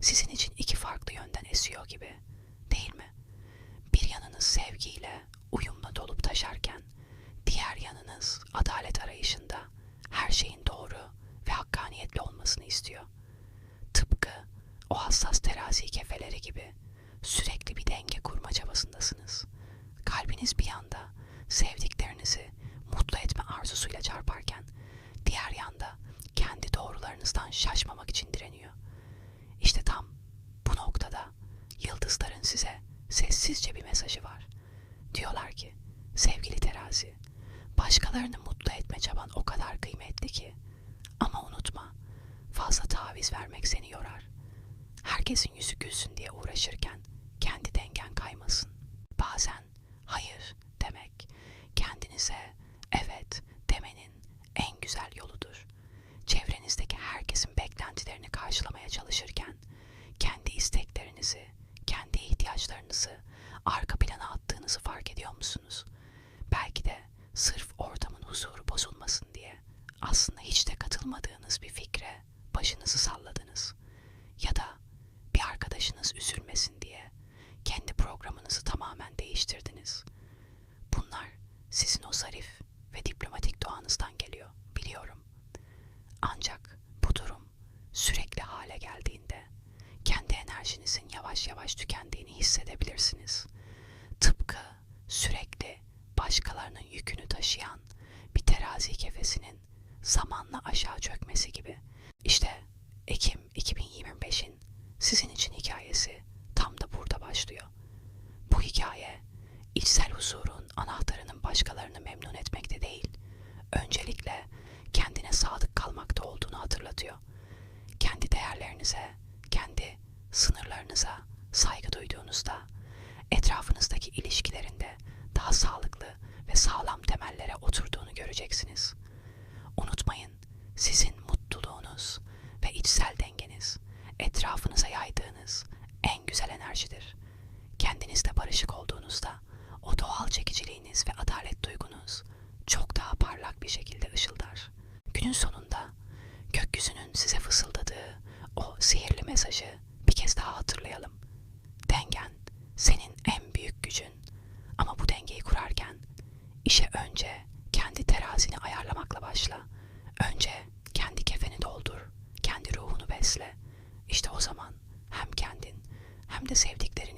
sizin için iki farklı yönden esiyor gibi. Değil mi? Bir yanınız sevgiyle, uyumla dolup taşarken, diğer yanınız adalet arayışında her şeyin doğru ve hakkaniyetli olmasını istiyor. Tıpkı o hassas terazi kefeleri gibi sürekli bir denge kurma çabasındasınız. Kalbiniz bir yanda sevdiklerinizi mutlu etme arzusuyla çarparken diğer yanda kendi doğrularınızdan şaşmamak için direniyor. İşte tam bu noktada yıldızların size sessizce bir mesajı var. Diyorlar ki sevgili terazi başkalarını mutlu etme çaban o kadar kıymetli ki ama unutma fazla taviz vermek seni yorar. Herkesin yüzü gülsün diye uğraşırken kendi dengen kaymasın. Bazen hayır demek kendinize evet demenin en güzel yoludur. Çevrenizdeki herkesin beklentilerini karşılamaya çalışırken kendi isteklerinizi, kendi ihtiyaçlarınızı arka plana attığınızı fark ediyor musunuz? Belki de sırf ortamın huzuru bozulmasın diye aslında hiç de katılmadığınız bir fikre başınızı salladınız. Ya da bir arkadaşınız üzülmesin diye kendi programınızı tamamen değiştirdiniz. Bunlar sizin o zarif ve diplomatik doğanızdan geliyor, biliyorum. Ancak bu durum sürekli hale geldiğinde kendi enerjinizin yavaş yavaş tükendiğini hissedebilirsiniz. Tıpkı sürekli başkalarının yükünü taşıyan bir terazi kefesinin zamanla aşağı çökmesi gibi. İşte Ekim 2025'in sizin için hikayesi tam da burada başlıyor. Bu hikaye içsel huzurun anahtarının başkalarını memnun etmekte değil, öncelikle kendine sadık kalmakta olduğunu hatırlatıyor. Kendi değerlerinize, kendi sınırlarınıza saygı duyduğunuzda etrafınızdaki ilişkilerinde daha sağlıklı ve sağlam temellere oturduğunu göreceksiniz. Unutmayın, sizin mutluluğunuz ve içsel dengeniz etrafınıza yaydığınız en güzel enerjidir. Kendinizle barışık olduğunuzda o doğal çekiciliğiniz ve adalet duygunuz çok daha parlak bir şekilde başla. Önce kendi kefeni doldur, kendi ruhunu besle. İşte o zaman hem kendin hem de sevdiklerin